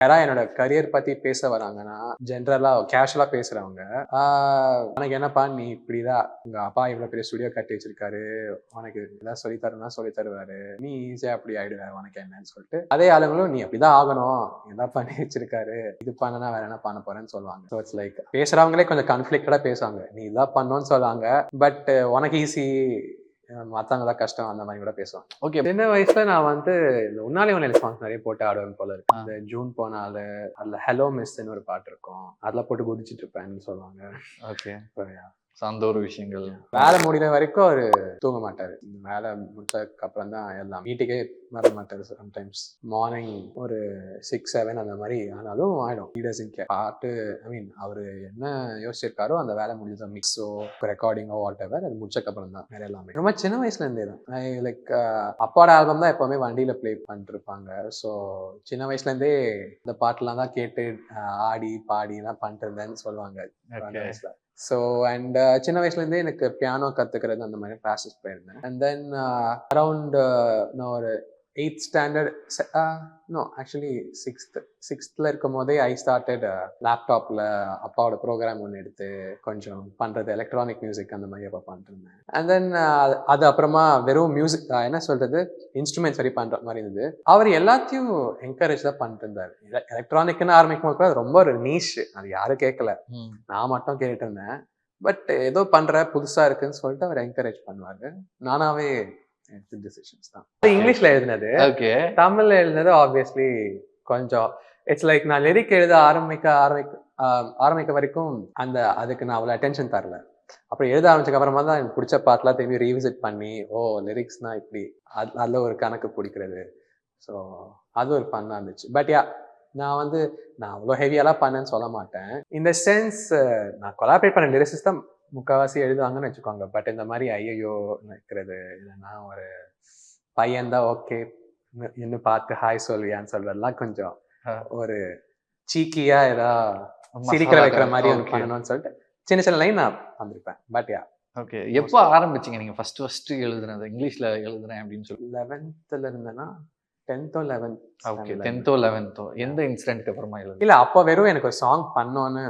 யாராவது என்னோட கரியர் பத்தி பேச வராங்கன்னா ஜென்ரலா கேஷுவலா பேசுறவங்க உனக்கு என்னப்பா நீ இப்படிதான் உங்க அப்பா இவ்வளவு பெரிய ஸ்டுடியோ கட்டி வச்சிருக்காரு உனக்கு ஏதாவது சொல்லி தரணும்னா சொல்லி தருவாரு நீ ஈஸியா அப்படி ஆயிடுவாரு உனக்கு என்னன்னு சொல்லிட்டு அதே ஆளுங்களும் நீ அப்படிதான் ஆகணும் என்ன பண்ணி வச்சிருக்காரு இது பண்ணனா வேற என்ன பண்ண போறேன்னு சொல்லுவாங்க. ஸோ இட்ஸ் லைக் பேசுறவங்களே கொஞ்சம் கன்ஃபிளிக்டடா பேசுவாங்க. நீ இதான் பண்ணணும்னு சொல்லுவாங்க பட் உனக்கு ஈஸி மத்தவங்க தான் கஷ்டம் அந்த மாதிரி கூட பேசுவாங்க. ஓகே சின்ன வயசுல நான் வந்து இந்த உன்னாலே உன்னாலே சாங்ஸ் நிறைய போட்டு ஆடுவேன் போல இருக்கு. அந்த ஜூன் போனால அதுல ஹலோ மிஸ்ன்னு ஒரு பாட்டு இருக்கும். அதுல போட்டு குதிச்சிட்டு இருப்பேன்னு சொல்லுவாங்க. ஓகே அந்த ஒரு விஷயங்கள். வேலை முடிகிற வரைக்கும் அவரு தூங்க மாட்டாரு. வேலை முடிச்சதுக்கு அப்புறம் தான் எல்லாம் வீட்டுக்கே வர மாட்டாரு சம்டைம்ஸ் மார்னிங் ஒரு சிக்ஸ் செவன் அந்த மாதிரி ஆனாலும் ஆயிடும். லீடர்ஸ் பாட்டு ஐ மீன் அவரு என்ன யோசிச்சிருக்காரோ அந்த வேலை முடிஞ்சது மிக்ஸோ ரெக்கார்டிங்கோ வாட் எவர் அது முடிச்சக்கப்புறம் தான். வேற எல்லாமே. ரொம்ப சின்ன வயசுல இருந்தே தான். லைக் அப்பாவோட ஆல்பம் தான் எப்பவுமே வண்டியில ப்ளே பண்ணிட்டு இருப்பாங்க ஸோ சின்ன வயசுல இருந்தே இந்த பாட்டுலாம் தான் கேட்டு ஆடி பாடி எல்லாம் பண்ணிட்டு இருந்தேன்னு சொல்லுவாங்க. ஸோ அண்ட் uh, சின்ன வயசுல இருந்தே எனக்கு பியானோ கற்றுக்கிறது அந்த மாதிரி கிளாஸஸ் போயிருந்தேன். அண்ட் தென் அரவுண்ட் நான் ஒரு eighth standard no actually sixth சிக்ஸ்த்தில் இருக்கும் போதே ஐ ஸ்டார்டட் லேப்டாப்பில் அப்பாவோட ப்ரோக்ராம் ஒன்று எடுத்து கொஞ்சம் பண்ணுறது எலக்ட்ரானிக் மியூசிக் அந்த மாதிரி அப்போ பண்ணிட்டு இருந்தேன் அண்ட் தென் அது அப்புறமா வெறும் மியூசிக் என்ன சொல்றது இன்ஸ்ட்ருமெண்ட் சரி பண்ணுற மாதிரி இருந்தது. அவர் எல்லாத்தையும் என்கரேஜ் தான் பண்ணிட்டு இருந்தார் எலக்ட்ரானிக்னு ஆரம்பிக்கும் போது ரொம்ப ஒரு நீஷ் அது யாரும் கேட்கல நான் மட்டும் கேட்டுட்டு இருந்தேன். பட் ஏதோ பண்ற புதுசா இருக்குன்னு சொல்லிட்டு அவர் என்கரேஜ் பண்ணுவாரு. நானாவே எடுத்த டிசிஷன்ஸ் தான். இங்கிலீஷ்ல எழுதினது. ஓகே தமிழ்ல எழுதினது ஆப்வியஸ்லி கொஞ்சம் இட்ஸ் லைக் நான் லிரிக் எழுத ஆரம்பிக்க ஆரம்பிக்க ஆரம்பிக்க வரைக்கும் அந்த அதுக்கு நான் அவ்வளோ அட்டென்ஷன் தரல. அப்புறம் எழுத ஆரம்பிச்சதுக்கு அப்புறமா தான் எனக்கு பிடிச்ச பாட்டெலாம் திரும்பி ரீவிசிட் பண்ணி ஓ லிரிக்ஸ்னா இப்படி அது அதில் ஒரு கணக்கு பிடிக்கிறது. ஸோ அது ஒரு ஃபன்னாக இருந்துச்சு. பட் யா நான் வந்து நான் அவ்வளோ ஹெவியெல்லாம் பண்ணேன்னு சொல்ல மாட்டேன். இந்த சென்ஸ் நான் கொலாபரேட் பண்ண லிரிக்ஸ் தான் முக்கால்வாசி எழுதுவாங்கன்னு வச்சுக்கோங்க. பட் இந்த மாதிரி ஐயோ நிற்கிறது இல்லைன்னா ஒரு பையன் தான் ஓகே இன்னும் பார்த்து ஹாய் சொல்வியான்னு சொல்றதெல்லாம் கொஞ்சம். ஒரு சீக்கியா ஏதா சிரிக்கிற வைக்கிற மாதிரி ஒன்று பண்ணணும்னு சொல்லிட்டு சின்ன சின்ன லைன் நான் வந்திருப்பேன். பட் யா ஓகே எப்போ ஆரம்பிச்சீங்க நீங்க ஃபர்ஸ்ட் ஃபர்ஸ்ட் எழுதுனது? இங்கிலீஷ்ல எழுதுறேன் அப்படின்னு சொல்லி. லெவன்த்ல இருந்தேன்னா டென்த்தோ லெவன்த் ஓகே டென்த்தோ லெவன்த்தோ எந்த இன்சிடென்ட்க்கு அப்புறமா எழுது இல்ல அப்போ வெறும் எனக்கு ஒரு சாங் பண்ணோன்னு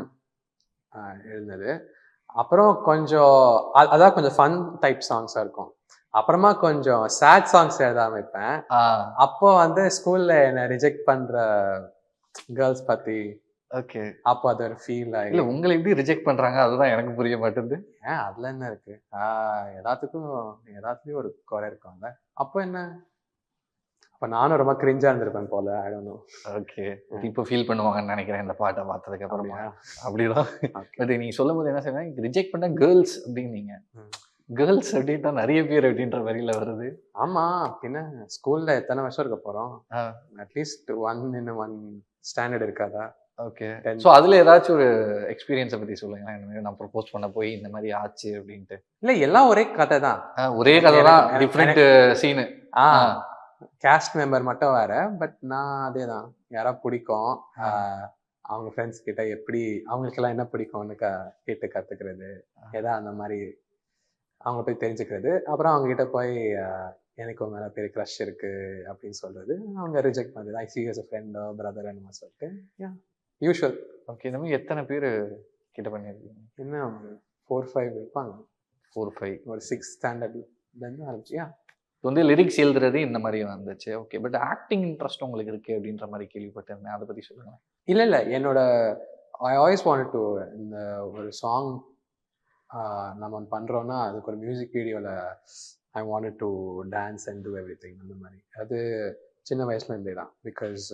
எழுந்தது அப்புறம் கொஞ்சம் அதான் கொஞ்சம் ஃபன் டைப் சாங்ஸா இருக்கும். அப்புறமா கொஞ்சம் சேட் சாங்ஸ் எழுத ஆரம்பிப்பேன். அப்போ வந்து ஸ்கூல்ல என்ன ரிஜெக்ட் பண்ற கேர்ள்ஸ் பத்தி ஓகே. அப்போ அது ஒரு ஃபீல் ஆகி இல்ல உங்களை எப்படி ரிஜெக்ட் பண்றாங்க? அதுதான் எனக்கு புரிய மாட்டேங்குது ஏன் அதுல என்ன இருக்கு? எல்லாத்துக்கும் எல்லாத்துலயும் ஒரு குறை இருக்கும்ல. அப்போ என்ன? அப்ப நானும் ரொம்ப கிரிஞ்சா இருந்திருப்பேன் போல ஐ டோன்ட் நோ ஓகே இப்போ ஃபீல் பண்ணுவாங்கன்னு நினைக்கிறேன் இந்த பாட்டை பார்த்ததுக்கு அப்புறமா. அப்படிதான். பட் நீங்க சொல்லும் போது என்ன செய்யணும் ரிஜெக்ட் பண்ண கேர்ள்ஸ் அப்படின்னீங்க. கேர்ள்ஸ் அப்படின்ட்டா நிறைய பேர் அப்படின்ற வரியில வருது. ஆமா பின்ன ஸ்கூல்ல எத்தனை வருஷம் இருக்க போறோம். At least one in one standard இருக்காதா? ஓகே. ஸோ அதுல ஏதாச்சும் ஒரு எக்ஸ்பீரியன்ஸை பத்தி சொல்லுங்க இந்த மாதிரி நான் ப்ரப்போஸ் பண்ண போய் இந்த மாதிரி ஆச்சு அப்படின்ட்டு. இல்ல எல்லாம் ஒரே கதை தான் ஒரே கதை தான் டிஃப்ரெண்ட் சீனு ஆ. கேஸ்ட் மெம்பர் மட்டும் வேற பட் நான் அதே தான் யாரா பிடிக்கும் அவங்க ஃப்ரெண்ட்ஸ் கிட்ட எப்படி அவங்களுக்கெல்லாம் என்ன பிடிக்கும்னு க கேட்டு கத்துக்கிறது ஆ. ஏதா அந்த மாதிரி அவங்க போய் தெரிஞ்சுக்கிறது. அப்புறம் அவங்க கிட்ட போய் எனக்கு உங்க மேல பெரிய க்ரஷ் இருக்கு அப்படின்னு சொல்றது. அவங்க ரிஜெக்ட் பண்றது ஐ சி எஸ் ஃப்ரெண்டோ பிரதர் என்னமோ சொல்லிட்டு. யூஷுவல் ஓகே இந்த மாதிரி எத்தனை பேர் கிட்ட பண்ணியிருக்கீங்க இன்னும் ஃபோர் ஃபைவ் இருப்பாங்க. ஃபோர் ஃபைவ் ஒரு சிக்ஸ் ஸ்டாண்டர்ட்ல இருந்து இது வந்து லிரிக்ஸ் எழுதுறது இந்த மாதிரி வந்துச்சு. ஓகே பட் ஆக்டிங் இன்ட்ரெஸ்ட் உங்களுக்கு இருக்கு அப்படின்ற மாதிரி கேள்விப்பட்டிருந்தேன். அதை பத்தி சொல்லுங்க இல்லை இல்லை. என்னோட ஐ ஆல்வேஸ் வாண்ட் டு இந்த ஒரு சாங் நம்ம ஒன்று பண்ணுறோன்னா அதுக்கு ஒரு மியூசிக் வீடியோவில் I want to dance and do everything அந்த மாதிரி. அது சின்ன வயசுல இருந்தே தான். பிகாஸ்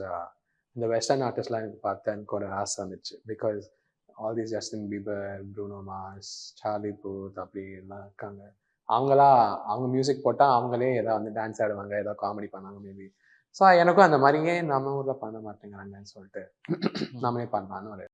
இந்த வெஸ்டர்ன் ஆர்டிஸ்ட்லாம் எனக்கு பார்த்து எனக்கு ஒரு ஆசை வந்துச்சு. Because all these Justin Bieber Bruno Mars Charlie Puth அப்படி எல்லாம் இருக்காங்க. அவங்களா அவங்க மியூசிக் போட்டால் அவங்களே ஏதாவது வந்து டான்ஸ் ஆடுவாங்க ஏதாவது காமெடி பண்ணாங்க மேபி ஸோ எனக்கும் அந்த மாதிரியே நம்ம ஊரில் பண்ண மாட்டேங்கிறாங்கன்னு சொல்லிட்டு நம்மளே பண்ணலான்னு ஒரு